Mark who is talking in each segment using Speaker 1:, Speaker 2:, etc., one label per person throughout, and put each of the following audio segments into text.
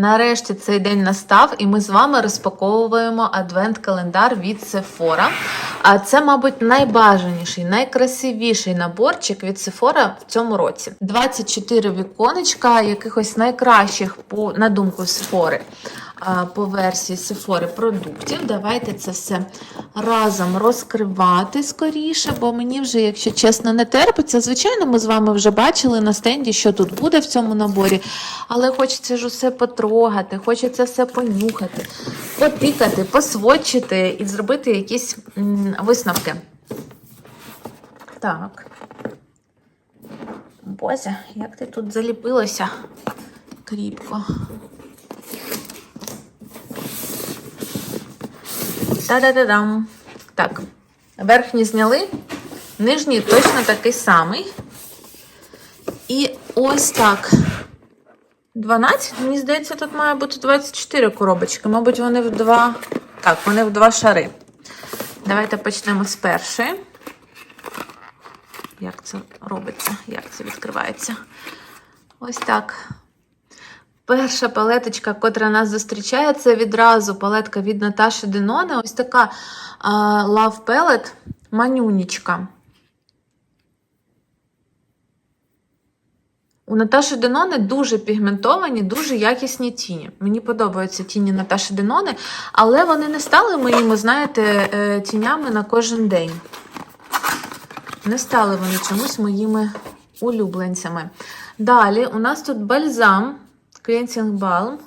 Speaker 1: Нарешті цей день настав, і ми з вами розпаковуємо адвент-календар від Sephora. А це, мабуть, найбажаніший, найкрасивіший наборчик від Sephora в цьому році. 24 віконечка якихось найкращих, по, на думку Sephora, по версії Sephora продуктів. Давайте це все разом розкривати скоріше, бо мені вже, якщо чесно, не терпиться. Звичайно, ми з вами вже бачили на стенді, що тут буде в цьому наборі, але хочеться ж усе потрогати, хочеться все понюхати, потикати, посводчити і зробити якісь висновки. Так. Боже, як ти тут заліпилася кріпко. Та-да-да-дам. Так, верхній зняли, нижній точно такий самий. І ось так. 12, мені здається, тут має бути 24 коробочки. Мабуть, вони в два. Так, вони в два шари. Давайте почнемо з першої. Як це робиться? Як це відкривається? Ось так. Перша палеточка, котра нас зустрічає, це відразу палетка від Наташі Деноне. Ось така а, Love Palette, манюнічка. У Наташі Деноне дуже пігментовані, дуже якісні тіні. Мені подобаються тіні Наташі Деноне, але вони не стали моїми, знаєте, е, тінями на кожен день. Не стали вони чомусь моїми улюбленцями. Далі у нас тут бальзам Cleansing Balm.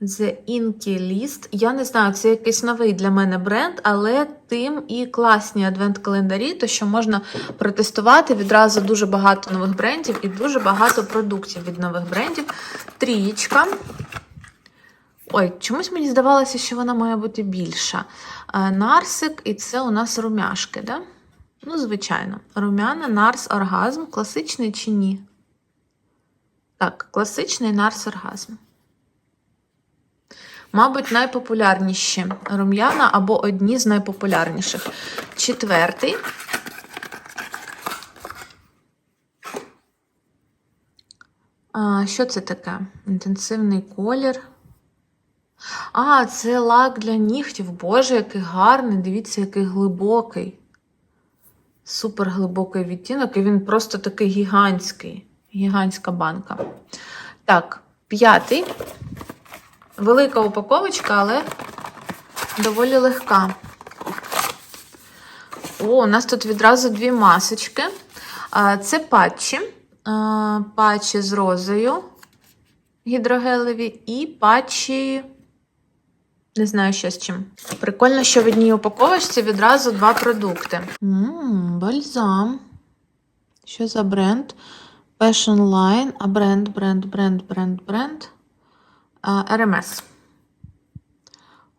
Speaker 1: The Inky List. Я не знаю, це якийсь новий для мене бренд, але тим і класні адвент-календарі, то що можна протестувати відразу дуже багато нових брендів і дуже багато продуктів від нових брендів. Трієчка. Ой, чомусь мені здавалося, що вона має бути більша. Е, Нарсик, і це у нас румяшки, да? Ну, звичайно. Румяна, Нарс, оргазм. Класичний чи ні? Так, класичний Нарс оргазм. Мабуть, найпопулярніші рум'яна або одні з найпопулярніших. Четвертий. А, Що це таке? Інтенсивний колір. А, це лак для нігтів. Боже, який гарний. Дивіться, який глибокий. Супер глибокий відтінок, і він просто такий гігантський. Гігантська банка. Так, п'ятий. Велика упаковочка, але доволі легка. О, у нас тут відразу дві масочки. Це патчі. Патчі з розою гідрогелеві і патчі. Не знаю, що з чим. Прикольно, що в одній упаковочці відразу два продукти. Ммм, бальзам. Що за бренд? Passion Line, а бренд, бренд, бренд, бренд, бренд. РМС.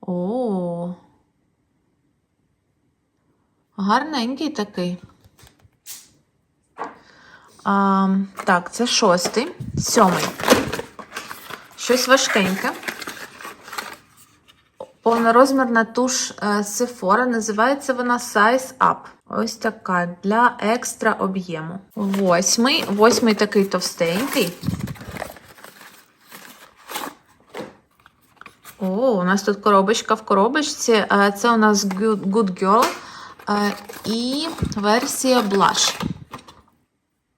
Speaker 1: О. Гарненький такий. А, так, це шостий, сьомий. Щось важкеньке. Повнорозмірна туш е, Sephora. Називається вона Size Up. Ось така для екстра об'єму. Восьмий. Восьмий такий товстенький. О, у нас тут коробочка в коробочці. Е, Це у нас Good, Girl е, і версія Blush.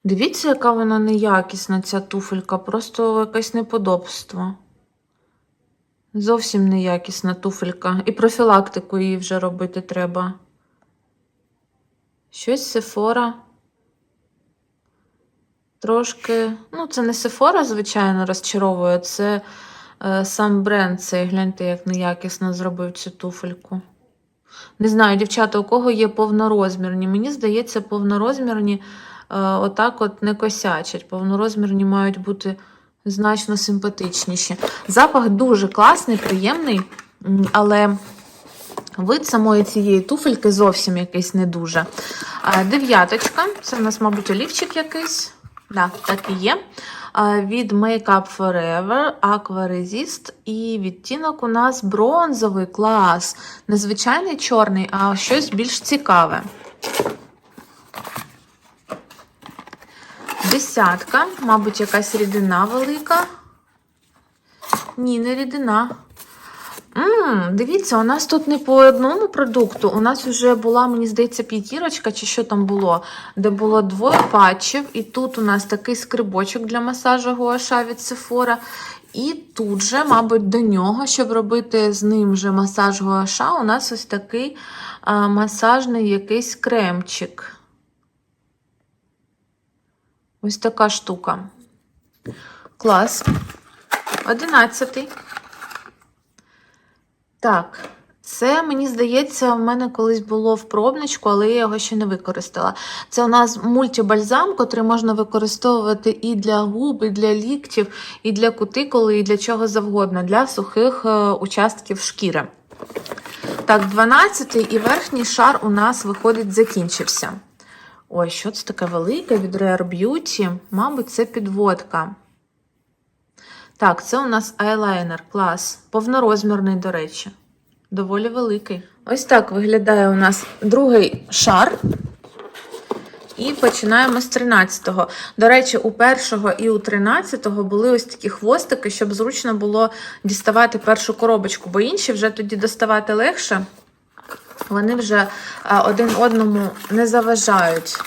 Speaker 1: Дивіться, яка вона неякісна, ця туфелька. Просто якесь неподобство. Зовсім неякісна туфелька. І профілактику її вже робити треба. Щось Сефора. Трошки. Ну, це не Сефора, звичайно, розчаровує. Це е, сам бренд цей. Гляньте, як неякісно зробив цю туфельку. Не знаю, дівчата, у кого є повнорозмірні. Мені здається, повнорозмірні е, отак от не косячать. Повнорозмірні мають бути значно симпатичніші. Запах дуже класний, приємний, але вид самої цієї туфельки зовсім якийсь не дуже. Дев'яточка, це в нас, мабуть, олівчик якийсь. Да, так і є. Від Makeup Forever Aqua Resist. І відтінок у нас бронзовий клас. Незвичайний чорний, а щось більш цікаве. Десятка, мабуть, якась рідина велика. Ні, не рідина. Ммм, дивіться, у нас тут не по одному продукту. У нас вже була, мені здається, п'ятірочка, чи що там було, де було двоє патчів. І тут у нас такий скрибочок для масажу гуаша від Sephora. І тут же, мабуть, до нього, щоб робити з ним же масаж гуаша, у нас ось такий а, масажний якийсь кремчик. Ось така штука. Клас. Одинадцятий. Так, це, мені здається, в мене колись було в пробничку, але я його ще не використала. Це у нас мультибальзам, котрий можна використовувати і для губ, і для ліктів, і для кутикули, і для чого завгодно, для сухих е, участків шкіри. Так, 12-й і верхній шар у нас виходить, закінчився. Ой, що це таке велике від Rare Beauty? Мабуть, це підводка. Так, це у нас айлайнер, клас. Повнорозмірний, до речі. Доволі великий. Ось так виглядає у нас другий шар. І починаємо з 13-го. До речі, у першого і у 13-го були ось такі хвостики, щоб зручно було діставати першу коробочку, бо інші вже тоді доставати легше. Вони вже один одному не заважають.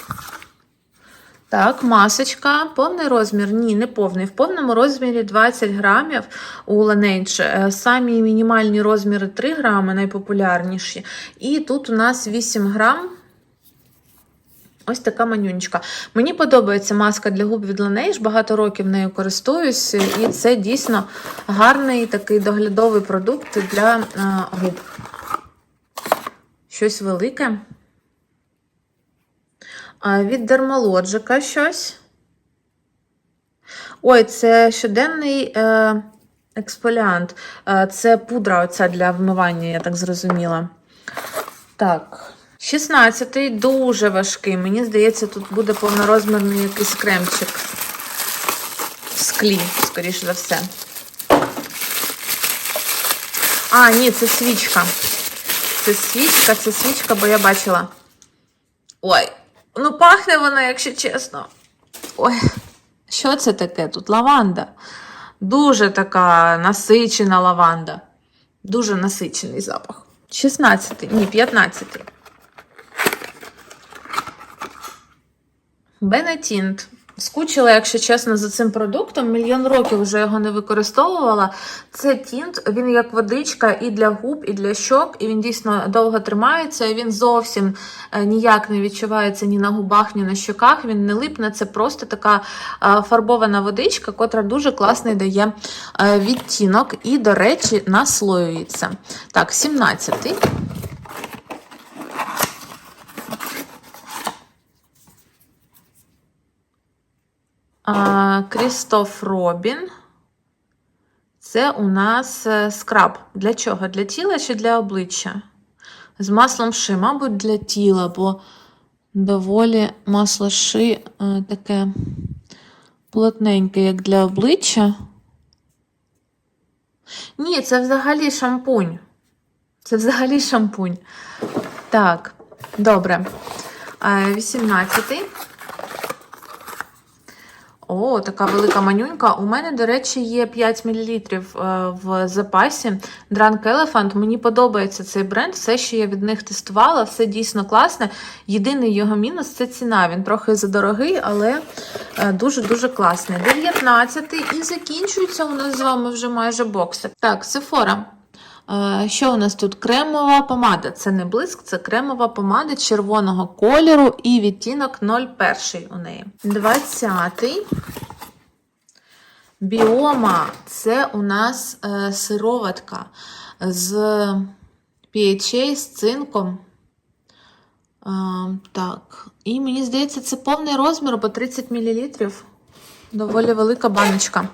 Speaker 1: Так, масочка, повний розмір? Ні, не повний. В повному розмірі 20 грамів у Laneige. Е, Самі мінімальні розміри 3 грами, найпопулярніші. І тут у нас 8 грам. Ось така манюнечка. Мені подобається маска для губ від Laneige, багато років нею користуюсь, і це дійсно гарний такий доглядовий продукт для а, губ. Щось велике. А, від Dermalogica щось. Ой, це щоденний е, експоліант. Е, це пудра оця для вмивання, я так зрозуміла. Так. 16-й дуже важкий. Мені здається, тут буде повнорозмірний якийсь кремчик. В склі, скоріше за все. А, ні, це свічка. Це свічка, це свічка, бо я бачила. Ой, ну пахне вона, якщо чесно. Ой, що це таке тут? Лаванда. Дуже така насичена лаванда. Дуже насичений запах. 16, ні, 15. Бенетінт. Скучила, якщо чесно, за цим продуктом. Мільйон років вже його не використовувала. Це тінт, він як водичка і для губ, і для щок, і він дійсно довго тримається. Він зовсім е, ніяк не відчувається ні на губах, ні на щоках. Він не липне. Це просто така е, фарбована водичка, котра дуже класний дає е, відтінок і, до речі, наслоюється. Так, 17-й. А, Крістоф Робін. Це у нас е, скраб. Для чого? Для тіла чи для обличчя? З маслом ши, мабуть, для тіла, бо доволі масло ши е, таке плотненьке, як для обличчя. Ні, це взагалі шампунь. Це взагалі шампунь. Так, добре. 18-й. О, така велика манюнька. У мене, до речі, є 5 мл в запасі. Drunk Elephant. Мені подобається цей бренд. Все, що я від них тестувала, все дійсно класне. Єдиний його мінус це ціна. Він трохи задорогий, але е, дуже-дуже класний. 19 і закінчується у нас з вами вже майже бокси. Так, Sephora. Що у нас тут? Кремова помада. Це не блиск, це кремова помада червоного кольору і відтінок 01 у неї. 20-й. Біома це у нас е, сироватка з PHA, з цинком. Так. І мені здається, це повний розмір, бо 30 мл. Доволі велика баночка.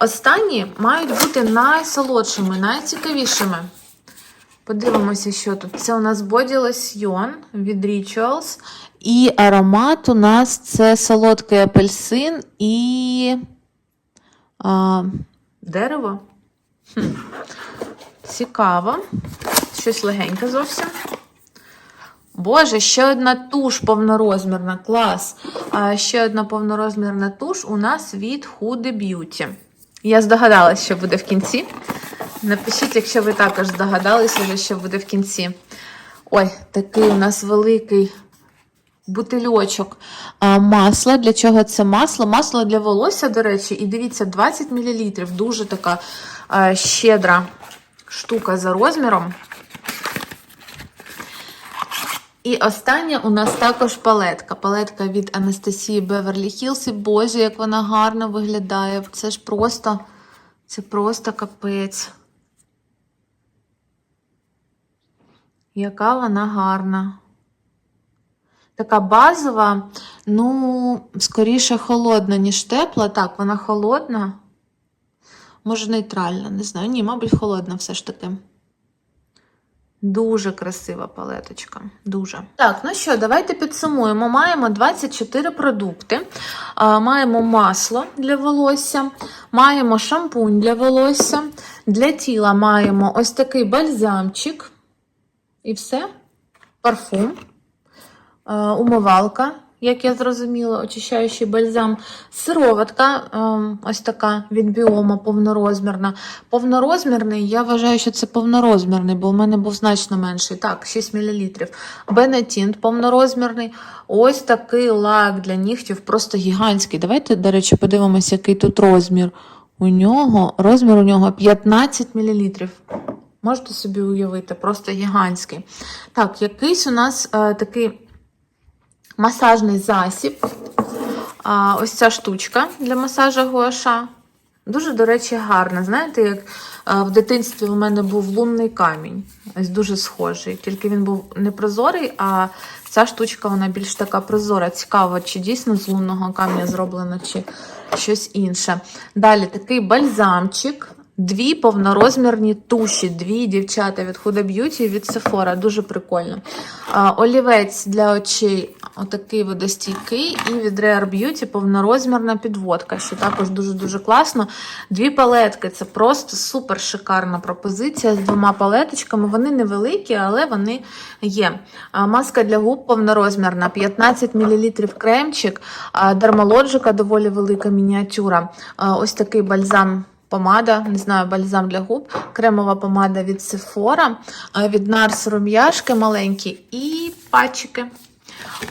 Speaker 1: Останні мають бути найсолодшими, найцікавішими. Подивимося, що тут. Це у нас Body Lotion від Rituals. І аромат у нас це солодкий апельсин і а, дерево. Хм. Цікаво. Щось легеньке зовсім. Боже, ще одна туш повнорозмірна. Клас. А ще одна повнорозмірна туш у нас від Huda Beauty. Я здогадалась, що буде в кінці. Напишіть, якщо ви також здогадалися, що буде в кінці. Ой, такий у нас великий бутильочок масла. Для чого це масло? Масло для волосся, до речі, і дивіться, 20 мл. Дуже така щедра штука за розміром. І остання у нас також палетка. Палетка від Анастасії Беверлі Хілс. І боже, як вона гарно виглядає. Це ж просто, це просто капець. Яка вона гарна. Така базова, ну, скоріше холодна, ніж тепла. Так, вона холодна. Може, нейтральна, не знаю. Ні, мабуть, холодна все ж таки. Дуже красива палеточка. Дуже. Так, ну що, давайте підсумуємо. Маємо 24 продукти. Маємо масло для волосся, маємо шампунь для волосся. Для тіла маємо ось такий бальзамчик. І все. Парфум. Умивалка, як я зрозуміла, очищаючий бальзам, сироватка, е, ось така від біома, повнорозмірна. Повнорозмірний, я вважаю, що це повнорозмірний, бо в мене був значно менший. Так, 6 мл. Бенетінт повнорозмірний. Ось такий лак для нігтів, просто гігантський. Давайте, до речі, подивимося, який тут розмір. У нього розмір у нього 15 мл. Можете собі уявити, просто гігантський. Так, якийсь у нас е, такий масажний засіб. А, ось ця штучка для масажу гуаша. Дуже, до речі, гарна. Знаєте, як а, в дитинстві у мене був лунний камінь. Ось дуже схожий. Тільки він був не прозорий, а ця штучка вона більш така прозора. Цікаво, чи дійсно з лунного камня зроблено, чи щось інше. Далі такий бальзамчик. Дві повнорозмірні туші, дві дівчата від Huda Beauty від Sephora. Дуже прикольно. Олівець для очей, отакий водостійкий, і від Rare Beauty повнорозмірна підводка, що також дуже-дуже класно. Дві палетки це просто супер шикарна пропозиція з двома палеточками. Вони невеликі, але вони є. Маска для губ повнорозмірна, 15 мл кремчик, дермалоджика доволі велика мініатюра. Ось такий бальзам. Помада, не знаю, бальзам для губ, кремова помада від Sephora, від Nars рум'яшки маленькі і патчики.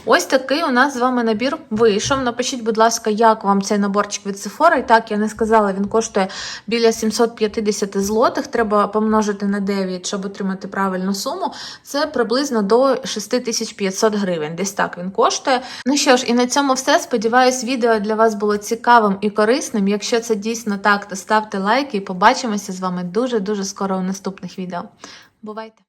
Speaker 1: Ось такий у нас з вами набір вийшов. Напишіть, будь ласка, як вам цей наборчик від Sephora. І так, я не сказала, він коштує біля 750 злотих. Треба помножити на 9, щоб отримати правильну суму. Це приблизно до 6500 гривень. Десь так він коштує. Ну що ж, і на цьому все. Сподіваюсь, відео для вас було цікавим і корисним. Якщо це дійсно так, то ставте лайки і побачимося з вами дуже-дуже скоро у наступних відео. Бувайте!